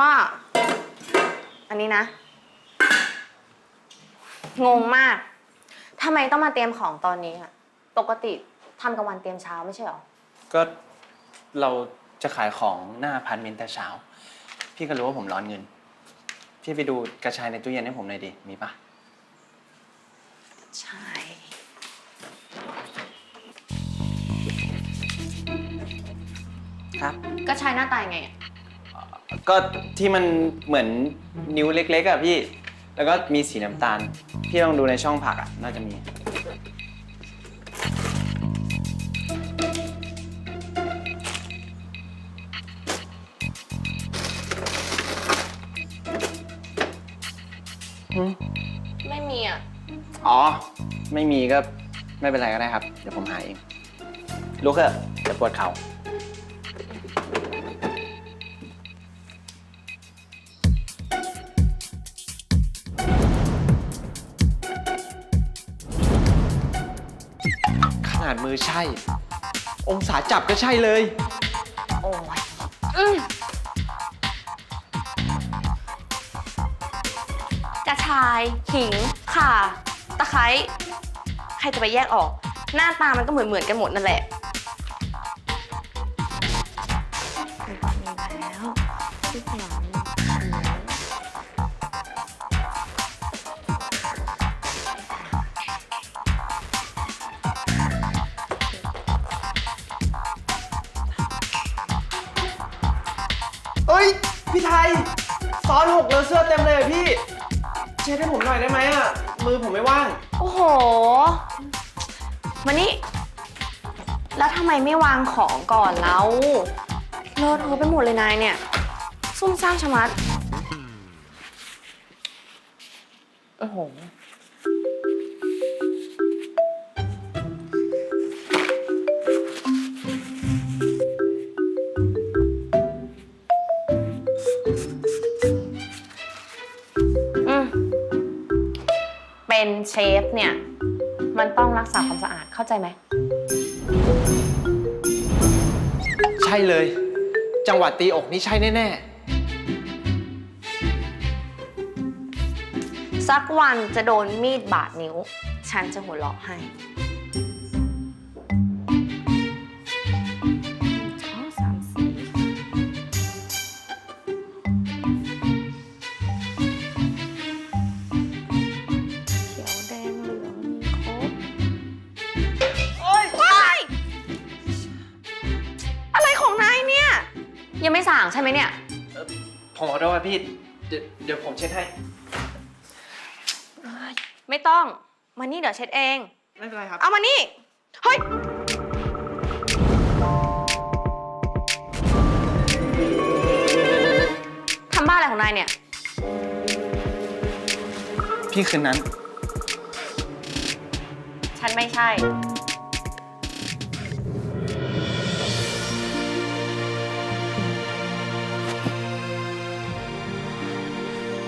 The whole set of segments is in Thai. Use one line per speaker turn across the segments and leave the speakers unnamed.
ม่าอันนี้นะ งงมากทำไมต้องมาเตรียมของตอนนี้อะปกติทำกับวันเตรียมเช้าไม่ใช่หรอ
ก็เราจะขายของหน้าอพาร์ตเมนต์แต่เช้า พี่ก็รู้ว่าผมร้อนเงิน พี่ไปดูกระชายในตู้เย็นให้ผมหน่อยดิ มีปะ
ใช่
ครับ
ก็ใช้หน้าตายังไงอะ
ก็ที่มันเหมือนนิ้วเล็กๆอะพี่ แล้วก็มีสีน้ำตาล พี่ลองดูในช่องผักอะน่าจะมี
ไม่มีอะ
อ๋อ ไม่มีก็ไม่เป็นไรก็ได้ครับ เดี๋ยวผมหาเองลุกเถอะเดี๋ยวปวดเข่า อใช่ องศาจับก็ใช่เลย
โอ้ยอืมกระชายขิงข่า ตะไคร้ ใครจะไปแยกออก หน้าตามันก็เหมือนเหมือนๆกันหมดนั่นแหละ
พี่ไทยซอสหกเลอะเสื้อเต็มเลยอะพี่ เช็ดให้ผมหน่อยได้ไหมอะ มือผมไม่ว่าง
โอ้โห มานี่ แล้วทำไมไม่วางของก่อนแล้วเลอะเทอะไปหมดเลยนายเนี่ย ซุ่มซ่ามชะมัด โอ้โห เป็นเชฟเนี่ย มันต้องรักษาความสะอาดเข้าใจไหม
ใช่เลย จังหวะตีอกนี่ใช่แน่
สักวันจะโดนมีดบาดนิ้ว ฉันจะหัวเราะให้ ไม่สั่งใช่ไหมเนี่ย
ผมขอโทษครับพี่เดี๋ยวเดี๋ยวผมเช็ดให้
ไม่ต้อง มานี่เดี๋ยวเช็ดเอง
ไม่เป็นไรครับ
เอามานี่ เฮ้ย ทำบ้าอะไรของนายเนี่ย
พี่คืนนั้น
ฉันไม่ใช่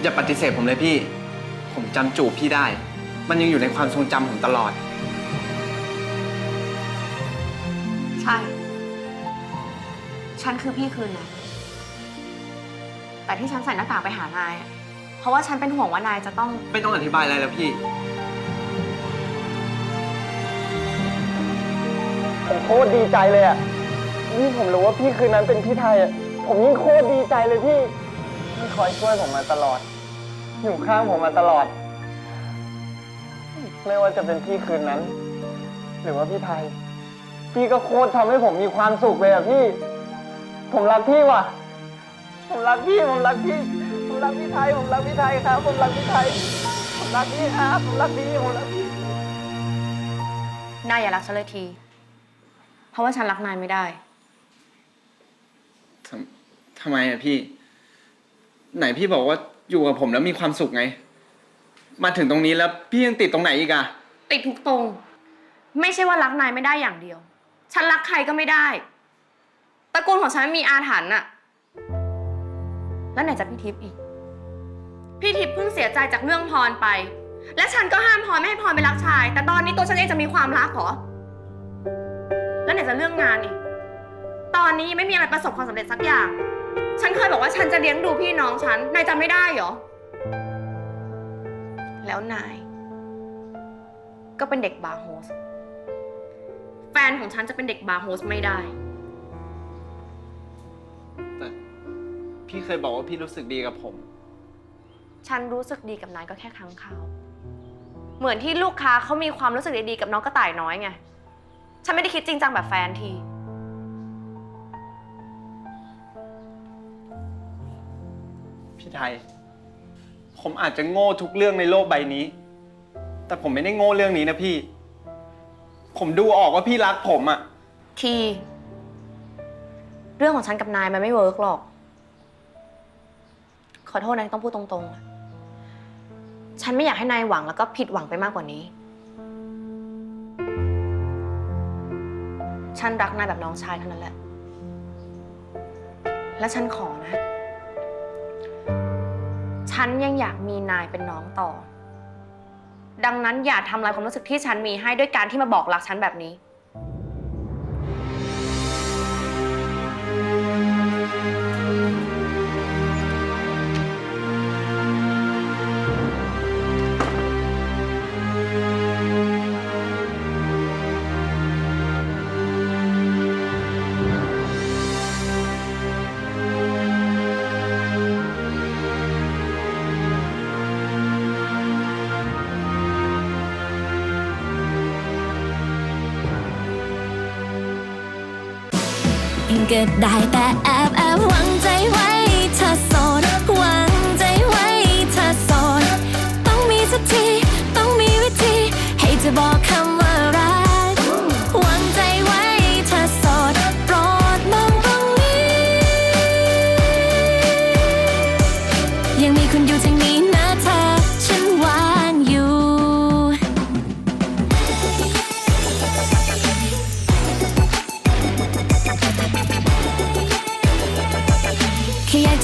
อย่าปฏิเสธผมเลยพี่ ผมจำจูบพี่ได้ มันยังอยู่ในความทรงจำผมตลอด
ใช่ ฉันคือพี่คืนนั้นแต่ที่ฉันใส่หน้ากากไปหานายอะเพราะว่าฉันเป็นห่วงว่านายจะต้อง
ไม่ต้องอธิบายอะไรแล้วพี่
ผมโคตรดีใจเลยอะ นี่ผมรู้ว่าพี่คืนนั้นเป็นพี่ไทยอะ ผมยิ่งโคตรดีใจเลยพี่ พี่คอยช่วยผมมาตลอด อยู่ข้างผมมาตลอด ไม่ว่าจะเป็นพี่คืนนั้น หรือว่าพี่ไทย พี่ก็โคตรทำให้ผมมีความสุขเลยอะพี่ ผมรักพี่ว่ะ ผมรักพี่ ผมรักพี่ ผมรักพี่ไทย ผมรักพี่ไทยครับ ผมรักพี่ไทย ผมรักพี่ครับผมรักพี่ผมรักพี่
นายอย่ารักฉันเลยที เพราะว่าฉันรักนายไม่ได้
ทำทำไมอะพี่ ไหนพี่บอกว่า อยู่กับผมแล้วมีความสุขไง มาถึงตรงนี้แล้วพี่ยังติดตรงไหนอีกอะ
ติดทุกตรง ไม่ใช่ว่ารักนายไม่ได้อย่างเดียว ฉันรักใครก็ไม่ได้ตระกูลของฉันมีอาถรรพ์น่ะ แล้วไหนจะพี่ทิพย์อีก พี่ทิพย์เพิ่งเสียใจจากเรื่องพรไป และฉันก็ห้ามพรไม่ให้พรไปรักชาย แต่ตอนนี้ตัวฉันเองจะมีความรักเหรอ แล้วไหนจะเรื่องงานอีก ตอนนี้ยังไม่มีอะไรประสบความสำเร็จสักอย่าง ฉันเคยบอกว่าฉันจะเลี้ยงดูพี่น้องฉัน นายจำไม่ได้เหรอ แล้วนาย ก็เป็นเด็กบาร์โฮส แฟนของฉันจะเป็นเด็กบาร์โฮสไม่ได้
แต่พี่เคยบอกว่าพี่รู้สึกดีกับผม
ฉันรู้สึกดีกับนายก็แค่ครั้งคราว เหมือนที่ลูกค้าเขามีความรู้สึกดีๆกับน้องกระต่ายน้อยไง ฉันไม่ได้คิดจริงจังแบบแฟนที
ทยผมอาจจะโง่ทุกเรื่องในโลกใบนี้ แต่ผมไม่ได้โง่เรื่องนี้นะพี่ ผมดูออกว่าพี่รักผมอะ
ที เรื่องของฉันกับนายมันไม่เวิร์กหรอก ขอโทษนะที่ต้องพูดตรงๆอะฉันไม่อยากให้นายหวังแล้วก็ผิดหวังไปมากกว่านี้ ฉันรักนายแบบน้องชายเท่านั้นแหละ และฉันขอนะ ฉันยังอยากมีนายเป็นน้องต่อ ดังนั้นอย่าทำลายความรู้สึกที่ฉันมีให้ด้วยการที่มาบอกรักฉันแบบนี้
ก็ได้แต่แอบแอบหวังใจไว้เธอ